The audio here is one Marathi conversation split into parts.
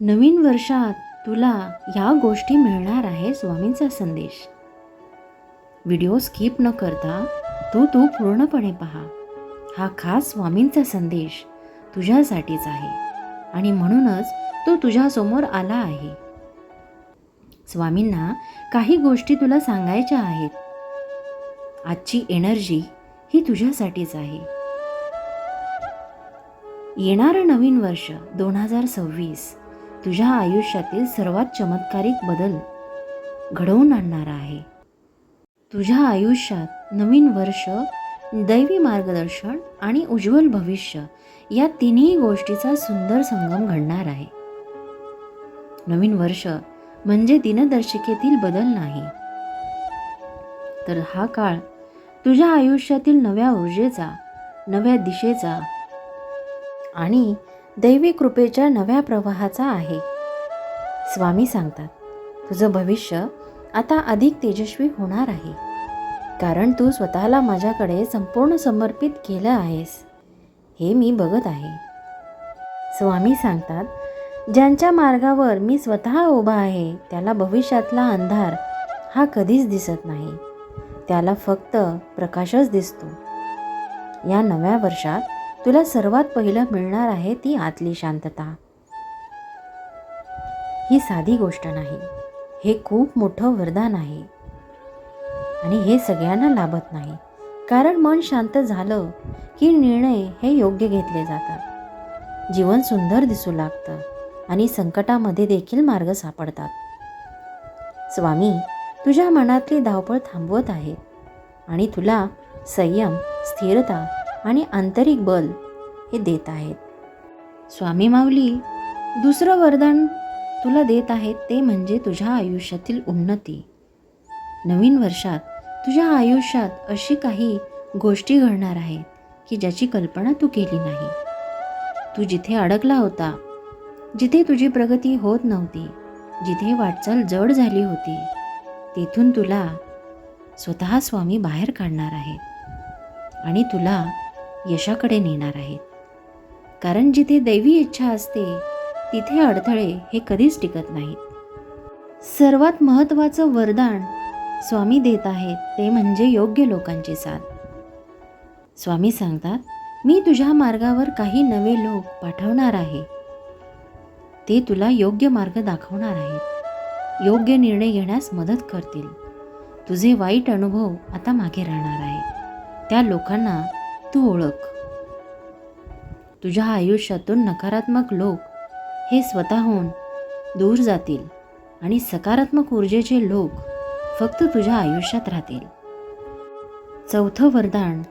नवीन वर्षात तुला या गोष्टी मिळणार आहे स्वामींचा संदेश. व्हिडिओ स्किप न करता तो तू पूर्णपणे पहा. हा खास स्वामींचा संदेश तुझ्यासाठीच आहे आणि म्हणूनच तो तुझ्यासमोर आला आहे. स्वामींना काही गोष्टी तुला सांगायच्या आहेत. आजची एनर्जी ही तुझ्यासाठीच आहे. येणारं नवीन वर्ष दोन हजार सव्वीस तुझ्या आयुष्यातील सर्वात चमत्कारिक बदल घडवून आणणारा आहे. तुझ्या आयुष्यात नवीन वर्ष दैवी मार्गदर्शन आणि उज्ज्वल भविष्य या तिन्ही गोष्टीचा सुंदर संगम घडणार आहे. नवीन वर्ष म्हणजे दिनदर्शिकेतील बदल नाही. तर हा काळ तुझ्या आयुष्यातील नव्या ऊर्जेचा नव्या दिशेचा आणि दैवी कृपेच्या नव्या प्रवाहाचा आहे. स्वामी सांगतात तुझं भविष्य आता अधिक तेजस्वी होणार आहे. कारण तू स्वतःला माझ्याकडे संपूर्ण समर्पित केलं आहेस. हे मी बघत आहे. स्वामी सांगतात ज्यांच्या मार्गावर मी स्वतः उभा आहे त्याला भविष्यातला अंधार हा कधीच दिसत नाही. त्याला फक्त प्रकाशच दिसतो. या नव्या वर्षात तुला सर्वात पहिलं मिळणार आहे ती आतली शांतता. ही साधी गोष्ट नाही. हे खूप मोठं वरदान आहे. आणि हे सगळ्यांना लाभत नाही. कारण मन शांत झालं की निर्णय हे योग्य घेतले जातात. जीवन सुंदर दिसू लागतं आणि संकटामध्ये देखील मार्ग सापडतात. स्वामी तुझ्या मनातली धावपळ थांबवत आहेत आणि तुला संयम स्थिरता आणि आंतरिक बल हे देत आहेत. स्वामी माऊली दुसरं वरदान तुला देत आहेत ते म्हणजे तुझ्या आयुष्यातील उन्नती. नवीन वर्षात तुझ्या आयुष्यात अशी काही गोष्टी घडणार आहेत की ज्याची कल्पना तू केली नाही. तू जिथे अडकला होता जिथे तुझी प्रगती होत नव्हती जिथे वाटचाल जड झाली होती तेथून तुला स्वतः स्वामी बाहेर काढणार आहेत. आणि तुला यशाकडे नेणार आहेत. कारण जिथे दैवी इच्छा असते तिथे अडथळे हे कधीच टिकत नाहीत. सर्वात महत्त्वाचं वरदान स्वामी देत आहेत ते म्हणजे योग्य लोकांची साथ. स्वामी सांगतात मी तुझ्या मार्गावर काही नवे लोक पाठवणार आहे. ते तुला योग्य मार्ग दाखवणार आहेत. योग्य निर्णय घेण्यास मदत करतील. तुझे वाईट अनुभव आता मागे राहणार आहेत. त्या लोकांना तू ओळख. तुझ्या आयुष्यातून नकारात्मक लोक हे स्वतःहून दूर जातील आणि सकारात्मक ऊर्जेचे लोक फक्त तुझ्या आयुष्यात राहतील. चौथं वरदान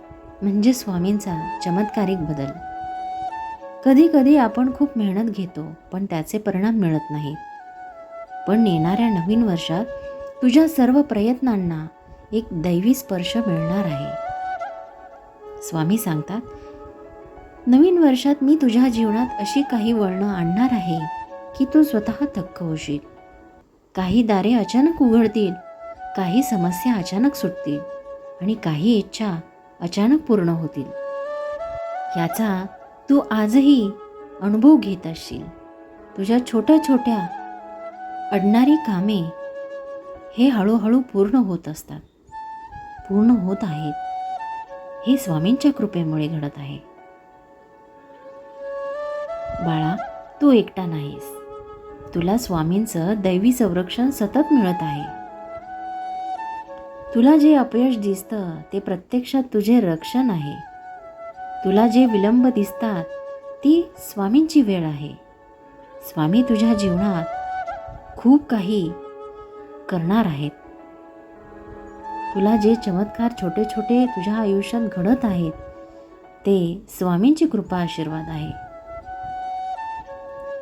म्हणजे स्वामींचा चमत्कारिक बदल. कधी कधी आपण खूप मेहनत घेतो पण त्याचे परिणाम मिळत नाहीत पण येणाऱ्या नवीन वर्षात तुझ्या सर्व प्रयत्नांना एक दैवी स्पर्श मिळणार आहे. स्वामी सांगतात नवीन वर्षात मी तुझ्या जीवनात अशी काही वळणं आणणार आहे की तू स्वतः थक्क होशील. काही दारे अचानक उघडतील काही समस्या अचानक सुटतील आणि काही इच्छा अचानक पूर्ण होतील. याचा तू आजही अनुभव घेत असशील. तुझ्या छोट्या छोट्या अडणारी कामे हे हळूहळू पूर्ण होत असतात. पूर्ण होत आहेत. हे स्वामींच्या कृपेमुळे घडत आहे. बाळा तू एकटा नाहीस. तुला स्वामींचं दैवी संरक्षण सतत मिळत आहे. तुला जे अपयश दिसतं ते प्रत्यक्षात तुझे रक्षण आहे. तुला जे विलंब दिसतात ती स्वामींची वेळ आहे. स्वामी तुझ्या जीवनात खूप काही करणार आहेत. तुला जे चमत्कार छोटे छोटे तुझ्या आयुष्यात घडत आहेत ते स्वामींची कृपा आशीर्वाद आहे.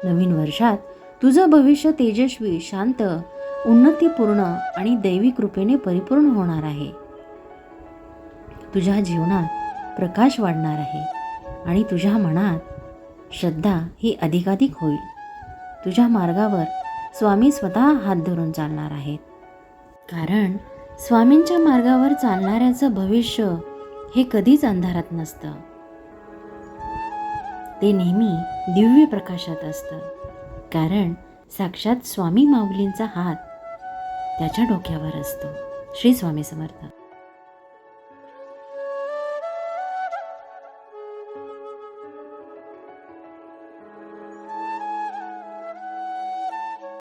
नवीन वर्षात तुझं भविष्य तेजस्वी शांत उन्नतीपूर्ण आणि दैवी कृपेने परिपूर्ण होणार आहे. तुझ्या जीवनात प्रकाश वाढणार आहे आणि तुझ्या मनात श्रद्धा ही अधिकाधिक होईल. तुझ्या मार्गावर स्वामी स्वतः हात धरून चालणार आहेत. कारण स्वामींच्या मार्गावर चालणाऱ्याचं भविष्य हे कधीच अंधारात नसतं. ते नेहमी दिव्य प्रकाशात असतं. कारण साक्षात स्वामी माऊलींचा हात त्याच्या डोक्यावर असतो. श्री स्वामी समर्थ.